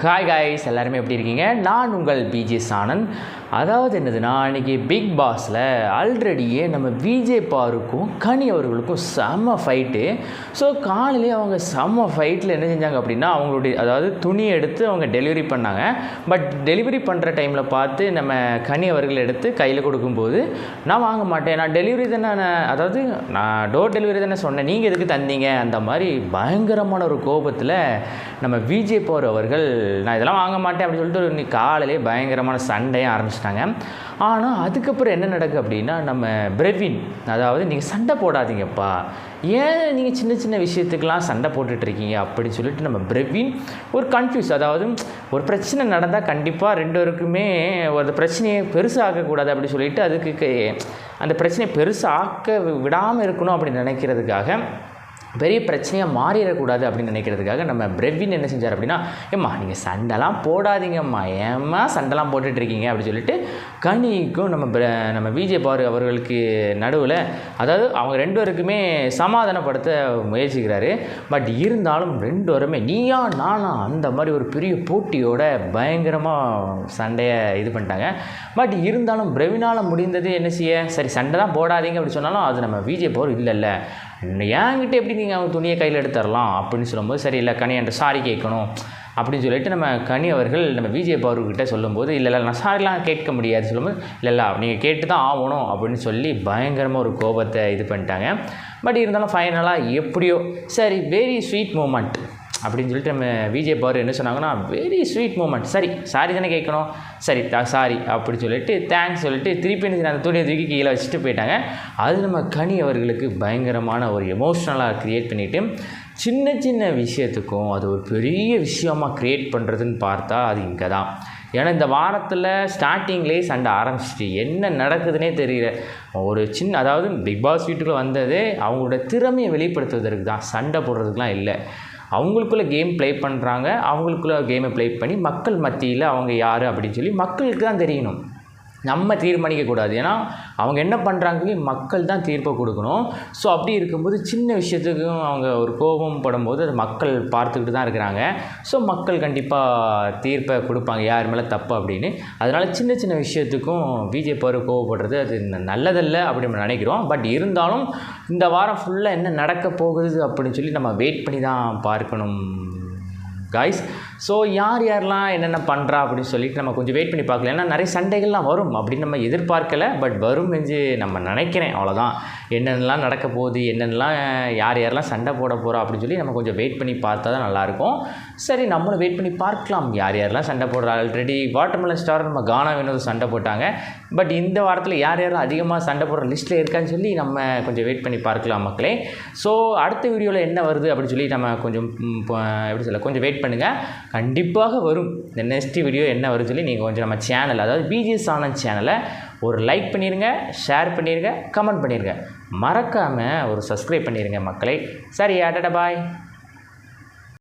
Hi guys எல்லாருமே எப்படி இருக்கீங்க? நான் உங்கள் பிஜே ஆனந்த் அதாவது என்னதுன்னா இன்றைக்கி பிக் பாஸில் ஆல்ரெடியே நம்ம விஜே பாருக்கும் கனி அவர்களுக்கும் செம்ம ஃபைட்டு ஸோ காலையிலே அவங்க செம்ம ஃபைட்டில் என்ன செஞ்சாங்க அப்படின்னா அவங்களுடைய அதாவது துணி எடுத்து அவங்க டெலிவரி பண்ணாங்க. பட் டெலிவரி பண்ணுற டைமில் பார்த்து நம்ம கனி அவர்கள் எடுத்து கையில் கொடுக்கும்போது நான் வாங்க மாட்டேன் நான் டெலிவரி தானே நான் அதாவது நான் டோர் டெலிவரி தானே சொன்னேன் நீங்கள் எதுக்கு தந்தீங்க? அந்த மாதிரி பயங்கரமான ஒரு கோபத்தில் நம்ம விஜே பார் அவர்கள் நான் இதெல்லாம் வாங்க மாட்டேன் அப்படின்னு சொல்லிட்டு இன்னைக்கு காலையிலே பயங்கரமான சண்டையும் ஆரம்பிச்சிட்டாங்க. ஆனால் அதுக்கப்புறம் என்ன நடக்குது அப்படின்னா நம்ம பிரவீன் அதாவது நீங்கள் சண்டை போடாதீங்கப்பா. ஏன் நீங்கள் சின்ன சின்ன விஷயத்துக்கெலாம் சண்டை போட்டுட்டு இருக்கீங்க அப்படின்னு சொல்லிட்டு நம்ம பிரவீன் ஒரு கன்ஃபியூஸ் அதாவது ஒரு பிரச்சனை நடந்தால் கண்டிப்பாக ரெண்டு பேருக்குமே ஒரு பிரச்சனையை பெருசாகக்கூடாது அப்படின்னு சொல்லிட்டு அதுக்கு அந்த பிரச்சனையை பெருசாக ஆக்க விடாமல் இருக்கணும் அப்படின்னு நினைக்கிறதுக்காக பெரிய பிரச்சனையாக மாறிடக்கூடாது அப்படின்னு நினைக்கிறதுக்காக நம்ம பிரவின் என்ன செஞ்சார் அப்படின்னா ஏம்மா நீங்கள் சண்டைலாம் போடாதீங்கம்மா. ஏம்மா சண்டைலாம் போட்டுட்ருக்கீங்க? அப்படின்னு சொல்லிட்டு கனிக்கும் நம்ம நம்ம விஜய் பாரு அவர்களுக்கு நடுவில் அதாவது அவங்க ரெண்டு பேருக்குமே சமாதானப்படுத்த முயற்சிக்கிறாரு. பட் இருந்தாலும் ரெண்டு பேருமே நீயா நானா? அந்த மாதிரி ஒரு பெரிய போட்டியோட பயங்கரமாக சண்டையை இது பண்ணிட்டாங்க. பட் இருந்தாலும் பிரவினால் முடிந்தது என்ன செய்ய? சரி சண்டை தான் போடாதீங்க. அப்படி சொன்னாலும் அது நம்ம விஜய் பவர் இல்லை இல்லை என்கிட்ட எப்படி நீங்கள் அவங்க துணியை கையில் எடுத்துடலாம் அப்படின்னு சொல்லும்போது சரி இல்லை கனி என்கிட்ட சாரி கேட்கணும் அப்படின்னு சொல்லிட்டு நம்ம கனி அவர்கள் நம்ம விஜய் பவர்கிட்ட சொல்லும்போது இல்லை இல்லை நான் சாரிலாம் கேட்க முடியாது சொல்லும்போது இல்லை இல்லை நீங்கள் கேட்டு தான் ஆகணும் அப்படின்னு சொல்லி பயங்கரமாக ஒரு கோபத்தை இது பண்ணிட்டாங்க. பட் இருந்தாலும் ஃபைனலாக எப்படியோ சரி வெரி ஸ்வீட் மூமெண்ட் அப்படின்னு சொல்லிட்டு நம்ம விஜய் பவர் என்ன சொன்னாங்கன்னா வெரி ஸ்வீட் மூமெண்ட் சரி சாரி தானே கேட்கணும். சரி சாரி அப்படின்னு சொல்லிட்டு தேங்க்ஸ் சொல்லிட்டு திருப்பி என்ன அந்த துணியை தூக்கி கீழே வச்சுட்டு போயிட்டாங்க. அது நம்ம கனி அவர்களுக்கு பயங்கரமான ஒரு எமோஷ்னலாக க்ரியேட் பண்ணிவிட்டு சின்ன சின்ன விஷயத்துக்கும் அது ஒரு பெரிய விஷயமா க்ரியேட் பண்ணுறதுன்னு பார்த்தா அது இங்கே தான் ஏன்னா இந்த வாரத்தில் ஸ்டார்டிங்லேயே சண்டை ஆரம்பிச்சிட்டு என்ன நடக்குதுன்னே தெரியல. ஒரு சின்ன அதாவது பிக் பாஸ் வீட்டுக்குள்ளே வந்ததே அவங்களோட திறமையை வெளிப்படுத்துவதற்கு தான் சண்டை போடுறதுக்குலாம் இல்லை. அவங்களுக்குள்ளே கேம் ப்ளே பண்ணுறாங்க அவங்களுக்குள்ள கேமை ப்ளே பண்ணி மக்கள் மத்தியில் அவங்க யார் அப்படின்னு சொல்லி மக்களுக்கு தான் தெரியணும். நம்ம தீர்மானிக்கக்கூடாது. ஏன்னா அவங்க என்ன பண்ணுறாங்க மக்கள் தான் தீர்ப்பை கொடுக்கணும். ஸோ அப்படி இருக்கும்போது சின்ன விஷயத்துக்கும் அவங்க ஒரு கோபம் படும்போது அது மக்கள் பார்த்துக்கிட்டு தான் இருக்கிறாங்க. ஸோ மக்கள் கண்டிப்பாக தீர்ப்பை கொடுப்பாங்க. யார் மேலே தப்பு அப்படின்னு. அதனால் சின்ன சின்ன விஷயத்துக்கும் பிஜேபி கோவப்படுறது அது ந- நல்லதல்ல அப்படி நம்ம நினைக்கிறோம். பட் இருந்தாலும் இந்த வாரம் ஃபுல்லாக என்ன நடக்க போகுது அப்படின்னு சொல்லி நம்ம வெயிட் பண்ணி தான் பார்க்கணும். காய்ஸ் ஸோ யார் யாரெல்லாம் என்னென்ன பண்ணுறா அப்படின்னு சொல்லிட்டு நம்ம கொஞ்சம் வெயிட் பண்ணி பார்க்கல ஏன்னா நிறைய சண்டைகள்லாம் வரும். அப்படின்னு நம்ம எதிர்பார்க்கலை. பட் வரும் என்று நம்ம நினைக்கிறேன். அவ்வளோதான் என்னென்னலாம் நடக்க போகுது? என்னென்னலாம் யார் யாரெல்லாம் சண்டை போட போகிறா அப்படின்னு சொல்லி நம்ம கொஞ்சம் வெயிட் பண்ணி பார்த்தா தான் நல்லாயிருக்கும். சரி நம்மளும் வெயிட் பண்ணி பார்க்கலாம். யார் யாரெல்லாம் சண்டை போடுறா? ஆல்ரெடி வாட்டர்மெலன் ஸ்டார் நம்ம கானா வினோதம் சண்டை போட்டாங்க. பட் இந்த வாரத்தில் யார் யாரெல்லாம் அதிகமாக சண்டை போடுற லிஸ்ட்டில் இருக்கான்னு சொல்லி நம்ம கொஞ்சம் வெயிட் பண்ணி பார்க்கலாம் மக்களே. ஸோ அடுத்த வீடியோவில் என்ன வருது அப்படின்னு சொல்லி நம்ம கொஞ்சம் எப்படி சொல்ல கொஞ்சம் வெயிட் பண்ணுங்கள் கண்டிப்பாக வரும். இந்த நெக்ஸ்ட் வீடியோ என்ன வருது சொல்லி நீங்கள் கொஞ்சம் நம்ம சேனல் அதாவது பிஜிஎஸ் ஆனந்த் சேனலை ஒரு லைக் பண்ணிடுங்க ஷேர் பண்ணிடுங்க கமெண்ட் பண்ணிடுங்க மறக்காமல் ஒரு சப்ஸ்கிரைப் பண்ணிடுங்க மக்களை. சரி அடட பாய்.